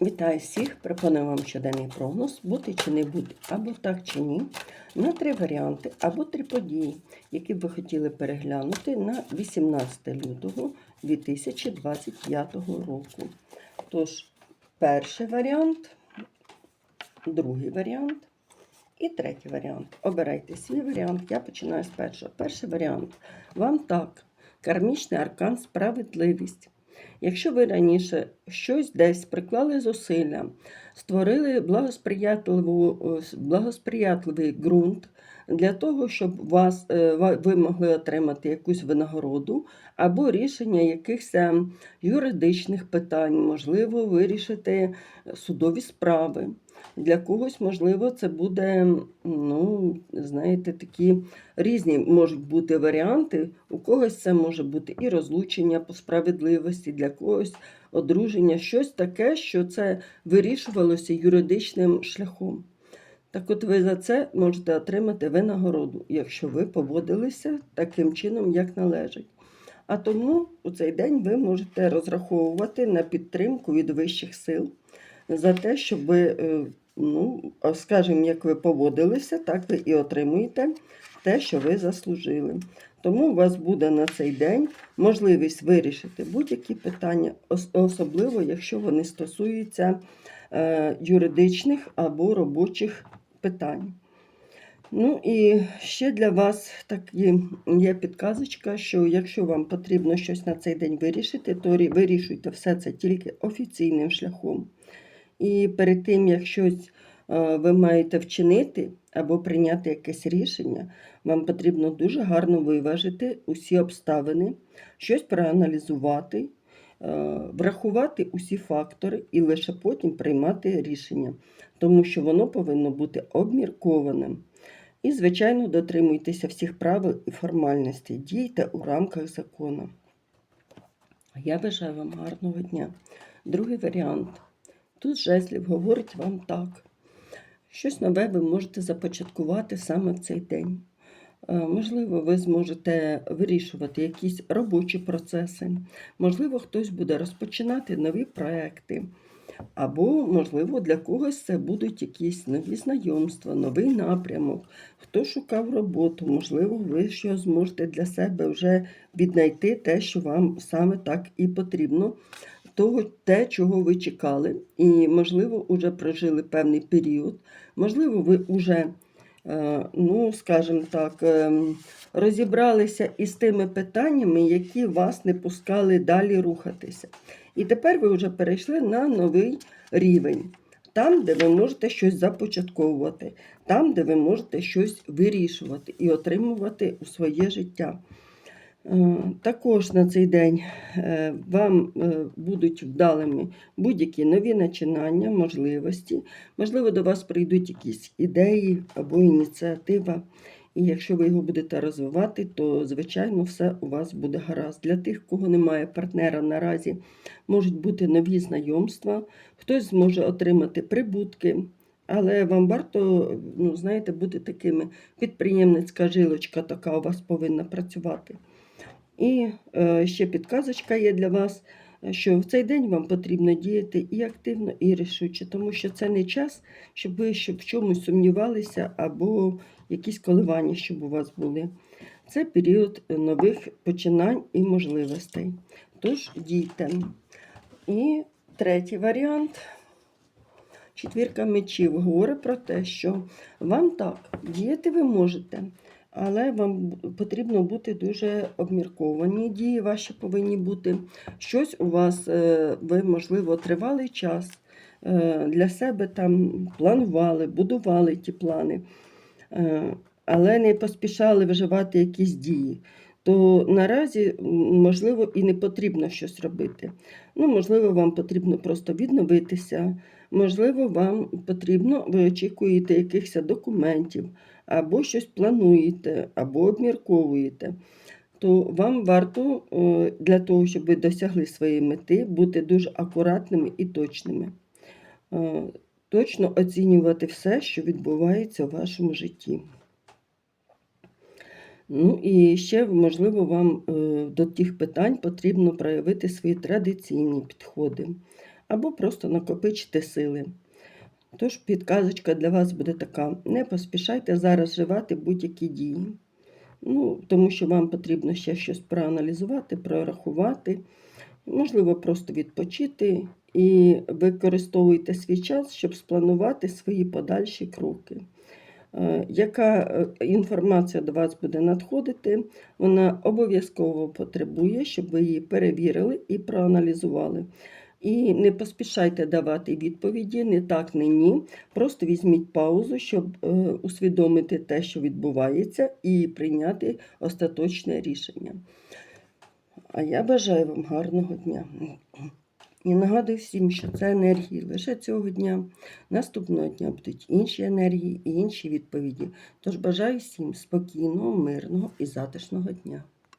Вітаю всіх! Пропоную вам щоденний прогноз бути чи не бути, або так чи ні, на три варіанти, або три події, які б ви хотіли переглянути на 18 лютого 2025 року. Тож, перший варіант, другий варіант і третій варіант. Обирайте свій варіант. Я починаю з першого. Перший варіант. Вам так. Кармічний аркан справедливість. Якщо ви раніше щось десь приклали зусилля, створили е, благосприятливий ґрунт для того, щоб вас, е, ви могли отримати якусь винагороду або рішення якихось е, юридичних питань, можливо, вирішити судові справи. Для когось, можливо, це буде, ну, знаєте, такі різні можуть бути варіанти. У когось це може бути і розлучення по справедливості, для когось одруження, щось таке, що це вирішувалося юридичним шляхом. Так от ви за це можете отримати винагороду, якщо ви поводилися таким чином, як належить. А тому у цей день ви можете розраховувати на підтримку від вищих сил за те, щоб ви, е, ну, скажімо, як ви поводилися, так ви і отримуєте те, що ви заслужили. Тому у вас буде на цей день можливість вирішити будь-які питання, особливо якщо вони стосуються е, юридичних або робочих питань. Ну і ще для вас такі є підказочка, що якщо вам потрібно щось на цей день вирішити, то вирішуйте все це тільки офіційним шляхом. І перед тим, як щось е, ви маєте вчинити або прийняти якесь рішення, вам потрібно дуже гарно виважити усі обставини, щось проаналізувати, е, врахувати усі фактори і лише потім приймати рішення, тому що воно повинно бути обміркованим. І, звичайно, дотримуйтеся всіх правил і формальностей, дійте у рамках закону. Я бажаю вам гарного дня. Другий варіант. Тут жезлів говорить вам так. Щось нове ви можете започаткувати саме в цей день. Е, Можливо, ви зможете вирішувати якісь робочі процеси. Можливо, хтось буде розпочинати нові проекти. Або, можливо, для когось це будуть якісь нові знайомства, новий напрямок. Хто шукав роботу, можливо, ви що зможете для себе вже віднайти те, що вам саме так і потрібно, того, те, чого ви чекали, і, можливо, вже прожили певний період, можливо, ви вже, е, ну, скажімо так, ем, розібралися із тими питаннями, які вас не пускали далі рухатися. І тепер ви вже перейшли на новий рівень. Там, де ви можете щось започатковувати, там, де ви можете щось вирішувати і отримувати у своє життя. Е, Також на цей день е, вам е, будуть вдалими будь-які нові начинання, можливості. Можливо, до вас прийдуть якісь ідеї або ініціатива. І якщо ви його будете розвивати, то, звичайно, все у вас буде гаразд. Для тих, кого немає партнера наразі, можуть бути нові знайомства, хтось зможе отримати прибутки. Але вам варто, ну, знаєте, бути такими підприємницька жилочка така у вас повинна працювати. І е, ще підказочка є для вас, що в цей день вам потрібно діяти і активно, і рішуче, тому що це не час, щоб ви щоб в чомусь сумнівалися або якісь коливання, щоб у вас були. Це період нових починань і можливостей. Тож дійте. І третій варіант. Четвірка мечів говорить про те, що вам так, діяти ви можете, але вам потрібно бути дуже обмірковані. Дії ваші повинні бути. Щось у вас, е, ви, можливо, тривалий час е, для себе там планували, будували ті плани, е, але не поспішали вживати якісь дії. То наразі, можливо, і не потрібно щось робити. Ну, можливо, вам потрібно просто відновитися, можливо, вам потрібно, ви очікуєте якихось документів, або щось плануєте, або обмірковуєте. То вам варто е, для того, щоб ви досягли своєї мети, бути дуже акуратними і точними. Е, Точно оцінювати все, що відбувається у вашому житті. Ну і ще, можливо, вам е, до тих питань потрібно проявити свої традиційні підходи. або просто накопичити сили. Тож підказочка для вас буде така: не поспішайте зараз вживати будь-які дії. Ну, тому що вам потрібно ще щось проаналізувати, прорахувати, можливо, просто відпочити і використовуйте свій час, щоб спланувати свої подальші кроки. Е, Яка е, інформація до вас буде надходити, вона обов'язково потребує, щоб ви її перевірили і проаналізували. І не поспішайте давати відповіді, не так, не ні. Просто візьміть паузу, щоб е, усвідомити те, що відбувається, і прийняти остаточне рішення. А я бажаю вам гарного дня. І нагадую всім, що це енергії лише цього дня. Наступного дня будуть інші енергії і інші відповіді. Тож бажаю всім спокійного, мирного і затишного дня.